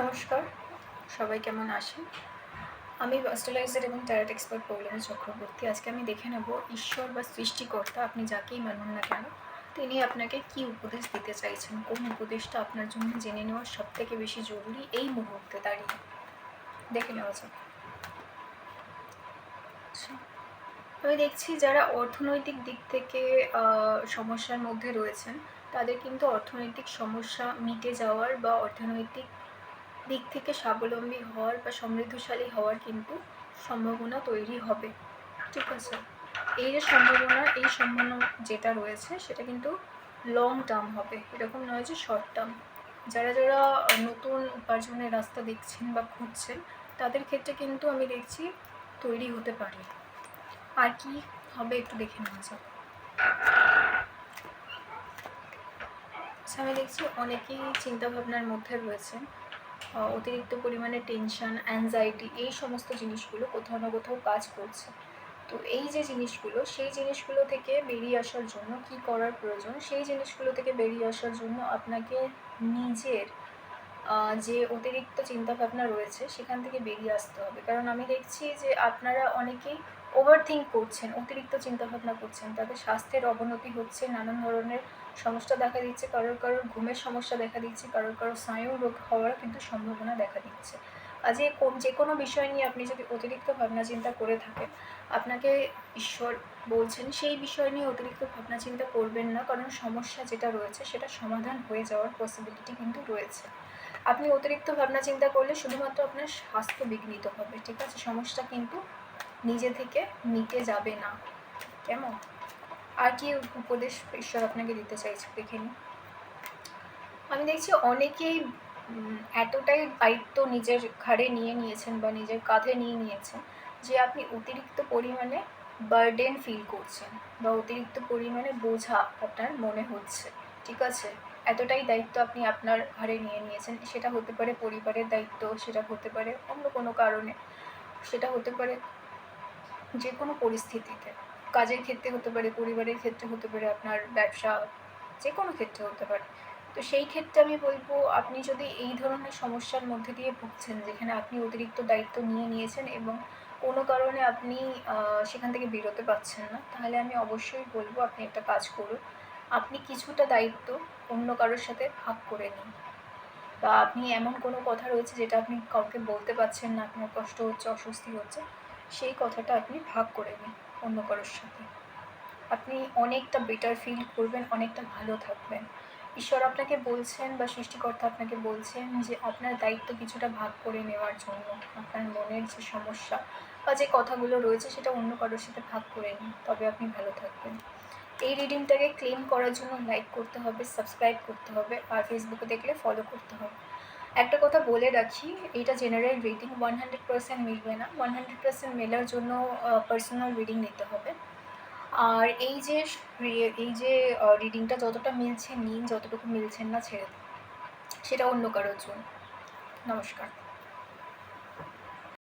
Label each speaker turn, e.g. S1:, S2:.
S1: নমস্কার, সবাই কেমন আছেন? আমি অস্ট্রালাইজার এবং ট্যারেট এক্সপার্ট পৌলমী চক্রবর্তী। আজকে আমি দেখে নেব ঈশ্বর বা সৃষ্টিকর্তা আপনি যাকেই মানুন না কেন, তিনি আপনাকে কি উপদেশ দিতে চাইছেন? কোন উপদেশটা আপনার জন্য জেনে নেওয়া সব থেকে বেশি জরুরি এই মুহূর্তে দাঁড়িয়ে? দেখে নেওয়া যাক। আচ্ছা আমি দেখছি যারা অর্থনৈতিক দিক থেকে সমস্যার মধ্যে রয়েছেন, তাদের কিন্তু অর্থনৈতিক সমস্যা মিটে যাওয়ার বা অর্থনৈতিক দিক থেকে স্বাবলম্বী হওয়ার বা সমৃদ্ধশালী হওয়ার কিন্তু সম্ভাবনা তৈরি হবে। ঠিক আছে? এই যে সম্ভাবনা এই সম্ভাবনা যেটা রয়েছে সেটা কিন্তু লং টার্ম হবে। এরকম নয় যে শর্ট টার্ম যারা যারা নতুন উপার্জনের রাস্তা দেখছেন বা খুঁজছেন তাদের ক্ষেত্রে কিন্তু আমি দেখছি তৈরি হতে পারে। আর কি হবে একটু দেখে নেওয়া যাক। আচ্ছা, আমি দেখছি অনেকেই চিন্তাভাবনার মধ্যে রয়েছেন। অতিরিক্ত পরিমাণে টেনশন অ্যাংজাইটি এই সমস্ত জিনিসগুলো কোথাও না কোথাও কাজ করছে। তো এই যে জিনিসগুলো, সেই জিনিসগুলো থেকে বেরিয়ে আসার জন্য কি করার প্রয়োজন? সেই জিনিসগুলো থেকে বেরিয়ে আসার জন্য আপনাকে নিজের যে অতিরিক্ত চিন্তাভাবনা রয়েছে, সেখান থেকে বেরিয়ে আসতে হবে। কারণ আমি দেখছি যে আপনারা অনেকেই ওভার থিঙ্ক করছেন, অতিরিক্ত চিন্তাভাবনা করছেন। তাদের স্বাস্থ্যের অবনতি হচ্ছে, নানান ধরনের সমস্যা দেখা দিচ্ছে, কারোর কারোর ঘুমের সমস্যা দেখা দিচ্ছে, কারোর কারোর স্নায়ু রোগ হওয়ার কিন্তু সম্ভাবনা দেখা দিচ্ছে। কাজে কোন যে কোনো বিষয় নিয়ে আপনি যদি অতিরিক্ত ভাবনা চিন্তা করে থাকেন, আপনাকে ঈশ্বর বলছেন, সেই বিষয় নিয়ে অতিরিক্ত ভাবনা চিন্তা করবেন না, কারণ সমস্যা যেটা রয়েছে, সেটা সমাধান হয়ে যাওয়ার পসিবিলিটি কিন্তু রয়েছে। আপনি অতিরিক্ত ভাবনা চিন্তা করলে শুধুমাত্র আপনার স্বাস্থ্য বিঘ্নিত হবে, ঠিক আছে? সমস্যা কিন্তু নিজে থেকে মিটে যাবে না, কেমন? আর কি উপদেশ ঈশ্বর আপনাকে দিতে চাইছে দেখে নিন। আমি দেখছি অনেকেই এতটাই দায়িত্ব নিজের ঘাড়ে নিয়ে নিয়েছেন বা নিজের কাঁধে নিয়ে নিয়েছেন যে আপনি অতিরিক্ত পরিমাণে বার্ডেন ফিল করছেন বা অতিরিক্ত পরিমাণে বোঝা আপনার মনে হচ্ছে, ঠিক আছে? এতটাই দায়িত্ব আপনি আপনার ঘাড়ে নিয়ে নিয়েছেন, সেটা হতে পারে পরিবারের দায়িত্ব, সেটা হতে পারে অন্য কোনো কারণে, সেটা হতে পারে যে কোনো পরিস্থিতিতে। কাজের ক্ষেত্রে হতে পারে, পরিবারের ক্ষেত্রে হতে পারে, আপনার ব্যবসা যে কোনো ক্ষেত্রে হতে পারে। তো সেই ক্ষেত্রে আমি বলব, আপনি যদি এই ধরনের সমস্যার মধ্যে দিয়ে ভুগছেন, যেখানে আপনি অতিরিক্ত দায়িত্ব নিয়ে নিয়েছেন এবং কোনো কারণে আপনি সেখান থেকে বেরোতে পারছেন না, তাহলে আমি অবশ্যই বলব আপনি একটা কাজ করুন। আপনি কিছুটা দায়িত্ব অন্য কারোর সাথে ভাগ করে নিন। বা আপনি এমন কোনো কথা রয়েছে যেটা আপনি কাউকে বলতে পারছেন না, আপনার কষ্ট হচ্ছে, অস্বস্তি হচ্ছে, সেই কথাটা আপনি ভাগ করে নিন অন্য কারোর সাথে। আপনি অনেকটা বেটার ফিল করবেন, অনেকটা ভালো থাকবেন। ঈশ্বর আপনাকে বলছেন বা সৃষ্টিকর্তা আপনাকে বলছেন যে আপনার দায়িত্ব কিছুটা ভাগ করে নেওয়ার জন্য, আপনার মনের যে সমস্যা বা যে কথাগুলো রয়েছে সেটা অন্য কারোর সাথে ভাগ করে নিন, তবে আপনি ভালো থাকবেন। এই রিডিংটাকে ক্লেম করার জন্য লাইক করতে হবে সাবস্ক্রাইব করতে হবে, আর ফেসবুকে দেখলে ফলো করতে হবে। একটা কথা বলে রাখি, এটা general reading one hundred percent মিলবে না। ওয়ান হান্ড্রেড পার্সেন্ট মেলার জন্য পার্সোনাল রিডিং নিতে হবে। আর এই যে এই যে রিডিংটা যতটা মিলছে নিন যতটুকু মিলছেন না ছেড়ে সেটা অন্য কারোর জন্য। নমস্কার।